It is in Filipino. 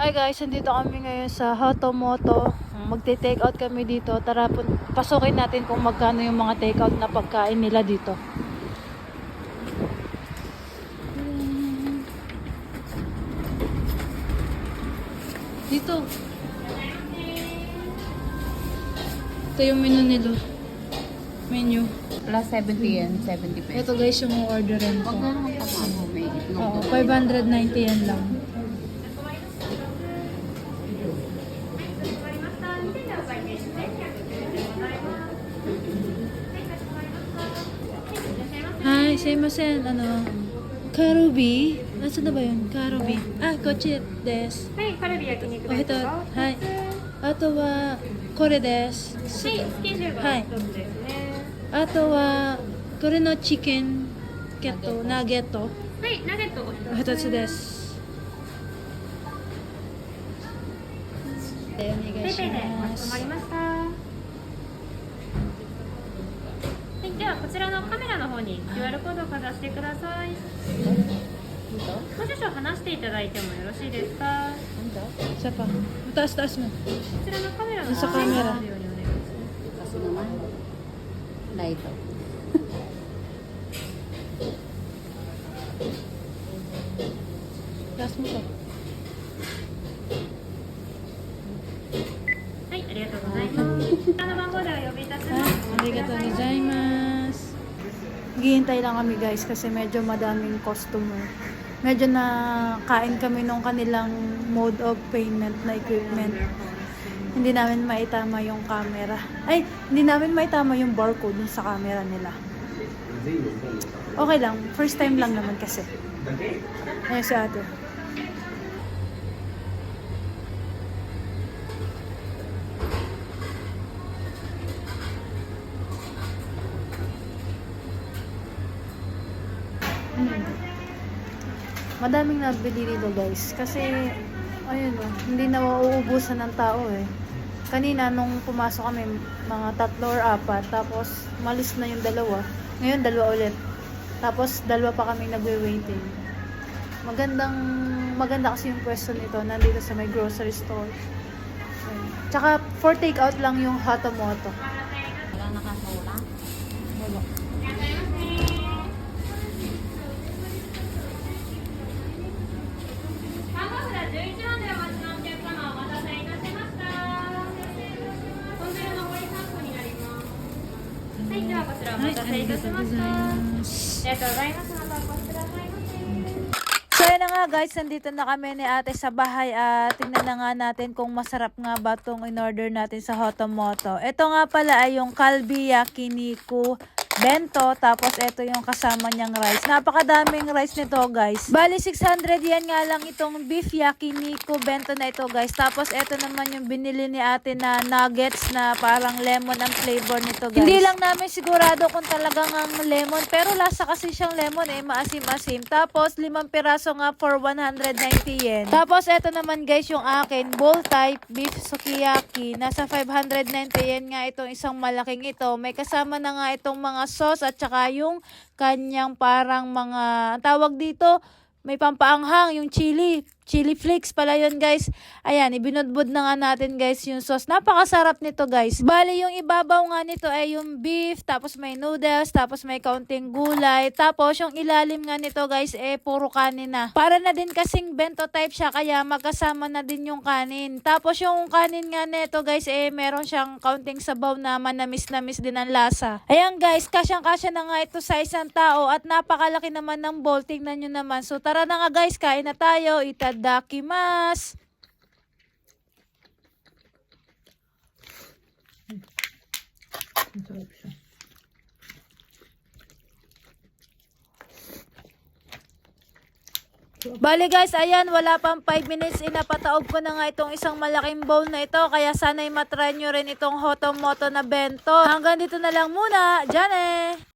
Hi guys, nandito kami ngayon sa Hotomoto. Magte-take out kami dito. Tara, pasukin natin kung magkano yung mga take out na pagkain nila dito. Dito. Ito yung menu nila. Menu. Plus 70 yan, 70 pesos. Ito guys yung orderin ko. Huwag na すいませんあのカルビ？ーあそのばよ。カルビ。ーあこっちです。はいカルビ焼肉弁当はい。あとはこれです。はいスケジュールはい。あとはこれのチキンゲットナゲット。はいナゲットお一つ。ですお願いします。ペペでまとまりました。こちらのカメラの方に QR コードをかざしてください。もう少々離していただいてもよろしいですか？こちらのカメラのさ方にカメラあるようにお願いします。Taas mo pa. はい、ありがとうございます。こちらの番号で Naghihintay lang kami guys kasi medyo madaming customer. Medyo na kain kami nung kanilang mode of payment na equipment. Hindi namin maitama yung camera. Ay, hindi namin maitama yung barcode dun sa camera nila. Okay lang. First time lang naman kasi. Ayun si ate. Madaming nabili dito guys. Kasi, ayun o, hindi na mauubusan ng tao eh. Kanina nung pumasok kami, mga tatlo or apat, tapos malis na yung dalawa. Ngayon, dalawa ulit. Tapos, dalawa pa kami nagwe-waiting. Magandang, maganda kasi yung pwesto nito, nandito sa may grocery store. Ayun. Tsaka, for take out lang yung Hatamoto. はい、ではこちらおはい、待たあせいたしりがとうございました。ます。ありがとうございます。またお越しくださいませ。 So yun na nga guys, nandito na kami ni ate sa bahay at tingnan na nga natin kung masarap nga ba itong in-order natin sa Hotomoto. Ito nga pala ay yung kalbi yakiniku bento, tapos ito yung kasama niyang rice. Napakadaming rice nito guys. Bali 600 yan nga lang itong beef yakiniku bento na ito guys. Tapos ito naman yung binili ni ate na nuggets na parang lemon ang flavor nito guys. Hindi lang namin sigurado kung talagang ang lemon, pero lasa kasi siyang lemon eh, maasim-asim. Tapos limang piraso nga for 190 yen. Tapos ito naman guys yung akin, bowl type beef sukiyaki. Nasa 590 yen nga itong isang malaking ito. May kasama na nga itong mga sauce at saka yung kanyang parang mga, tawag dito, may pampaanghang, yung chili. Chili flakes pala yun, guys. Ayan, ibinudbud na nga natin, guys, yung sauce. Napakasarap nito, guys. Bali, yung ibabaw nga nito ay yung beef, tapos may noodles, tapos may kaunting gulay. Tapos, yung ilalim nga nito, guys, eh, puro kanin na. Para na din kasing bento type siya, kaya magkasama na din yung kanin. Tapos, yung kanin nga nito, guys, eh, meron siyang kaunting sabaw na manamis-namis din ang lasa. Ayan, guys, kasyang-kasya na nga ito sa isang tao at napakalaki naman ng bowl. Tingnan nyo naman. So, tara na nga, guys, kain na tayo. Itadakimasu! Bali guys, ayan, wala pang 5 minutes, inapataob ko na nga itong isang malaking bowl na ito. Kaya sana'y matry nyo rin itong Hotomoto na bento. Hanggang dito na lang muna. Diyan eh!